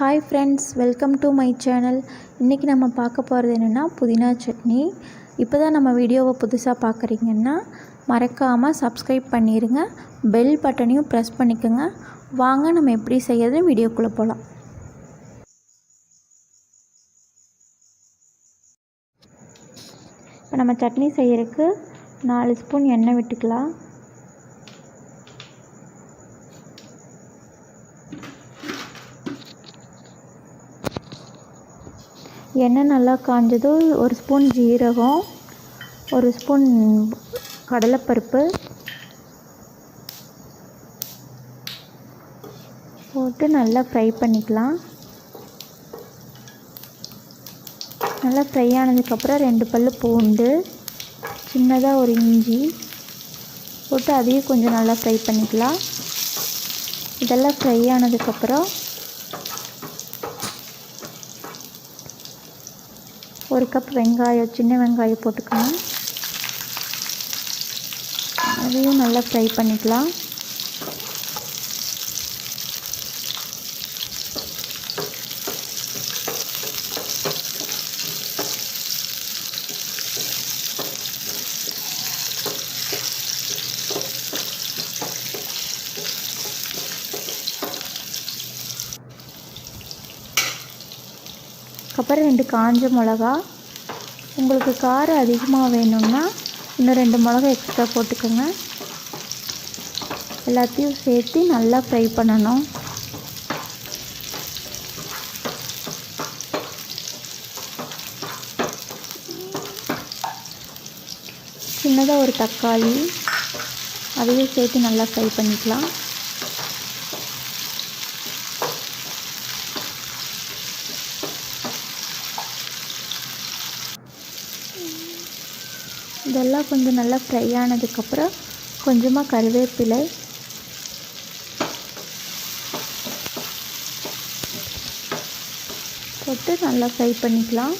Hi friends welcome to my channel இன்றைக்கி நம்ம பார்க்க போகிறது என்னென்னா புதினா சட்னி. இப்போ தான் நம்ம வீடியோவை புதுசாக பார்க்குறீங்கன்னா மறக்காமல் சப்ஸ்கிரைப் பண்ணிடுங்க பெல் பட்டனையும் ப்ரெஸ் பண்ணிக்கோங்க. வாங்க நம்ம எப்படி செய்யறது வீடியோக்குள்ளே போகலாம் இப்போ நம்ம சட்னி செய்கிறதுக்கு நாலு ஸ்பூன் எண்ணெய் விட்டுக்கலாம். எண்ணெய் நல்லா காஞ்சதும் ஒரு ஸ்பூன் ஜீரகம் ஒரு ஸ்பூன் கடலைப்பருப்பு போட்டு நல்லா ஃப்ரை பண்ணிக்கலாம். நல்லா ஃப்ரை ஆனதுக்கப்புறம் ரெண்டு பல் பூண்டு சின்னதாக ஒரு இஞ்சி போட்டு அதையும் கொஞ்சம் நல்லா ஃப்ரை பண்ணிக்கலாம். இதெல்லாம் ஃப்ரை ஆனதுக்கப்புறம் ஒரு கப் வெங்காயம் சின்ன வெங்காயம் போட்டுக்கலாம். அதையும் நல்லா ஃப்ரை பண்ணிக்கலாம். அப்புறம் ரெண்டு காஞ்ச மிளகா. உங்களுக்கு காரம் அதிகமாக வேணும்னா இன்னும் ரெண்டு மிளகா எக்ஸ்ட்ரா போட்டுக்கோங்க. எல்லாத்தையும் சேர்த்து நல்லா ஃப்ரை பண்ணணும். சின்னதாக ஒரு தக்காளி. அதையும் சேர்த்து நல்லா ஃப்ரை பண்ணிக்கலாம். இதெல்லாம் கொஞ்சம் நல்லா ஃப்ரை ஆனதுக்கப்புறம் கொஞ்சமாக கருவேப்பிலை. போட்டு நல்லா ஃப்ரை பண்ணிக்கலாம்.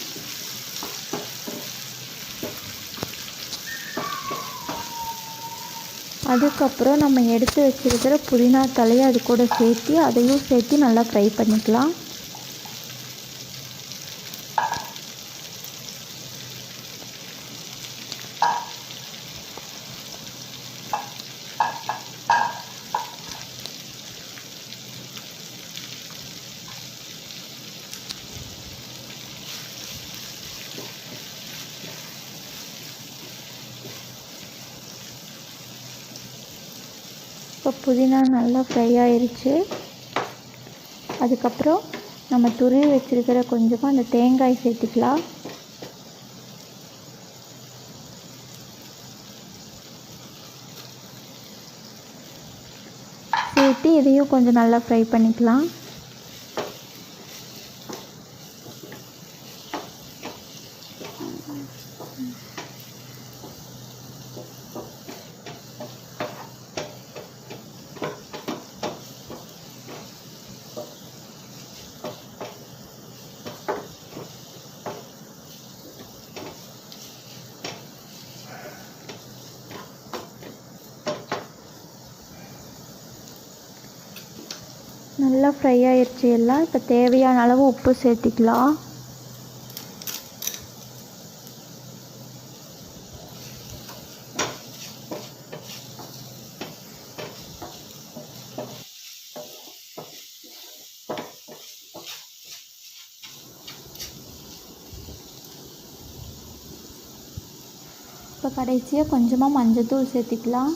அதுக்கப்புறம் நம்ம எடுத்து வச்சிருக்கிற புதினா தலையை அது கூட சேர்த்து அதையும் சேர்த்து நல்லா ஃப்ரை பண்ணிக்கலாம். இப்போ புதினா நல்லா ஃப்ரை ஆயிருச்சு. அதுக்கப்புறம் நம்ம துருவி வச்சுருக்கிற கொஞ்சமாக அந்த தேங்காய் சேர்த்துக்கலாம். சேர்த்து இதையும் கொஞ்சம் நல்லா ஃப்ரை பண்ணிக்கலாம். நல்லா ஃப்ரை ஆயிடுச்சு எல்லாம். இப்போ தேவையான அளவு உப்பு சேர்த்திக்கலாம். இப்போ கடைசியாக கொஞ்சமாக மஞ்சத்தூள் சேர்த்திக்கலாம்.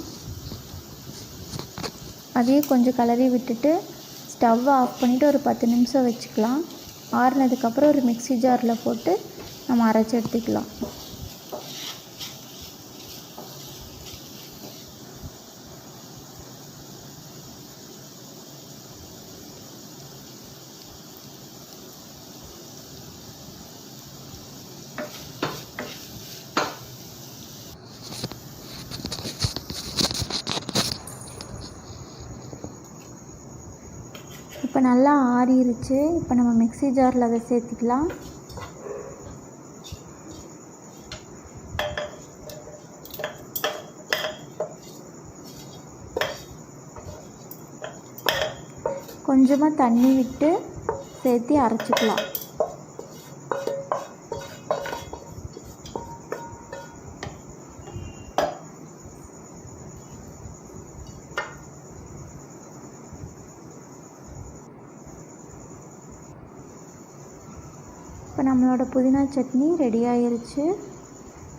அதையும் கொஞ்சம் கலரி விட்டுட்டு ஸ்டவ் ஆஃப் பண்ணிவிட்டு ஒரு பத்து நிமிஷம் வச்சுக்கலாம். ஆறுனதுக்கப்புறம் ஒரு மிக்ஸி ஜாரில் போட்டு நம்ம அரைச்சி எடுத்துக்கலாம். இப்போ நல்லா ஆறிருச்சு. இப்போ நம்ம மிக்ஸி ஜாரில் அதை சேர்த்துக்கலாம். கொஞ்சமாக தண்ணி விட்டு சேர்த்து அரைச்சிக்கலாம். இப்போ நம்மளோட புதினா சட்னி ரெடி ஆயிருச்சு.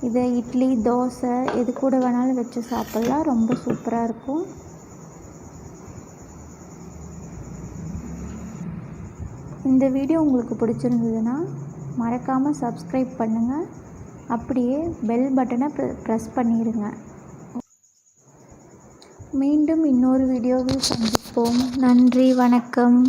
இதை இட்லி தோசை எது கூட வேணாலும் வச்சு சாப்பிட்லாம். ரொம்ப சூப்பராக இருக்கும். இந்த வீடியோ உங்களுக்கு பிடிச்சிருந்ததுன்னா மறக்காமல் சப்ஸ்கிரைப் பண்ணுங்கள் அப்படியே பெல் பட்டனை ப்ரெஸ் பண்ணிடுங்க. மீண்டும் இன்னொரு வீடியோவில் சந்திப்போம். நன்றி வணக்கம்.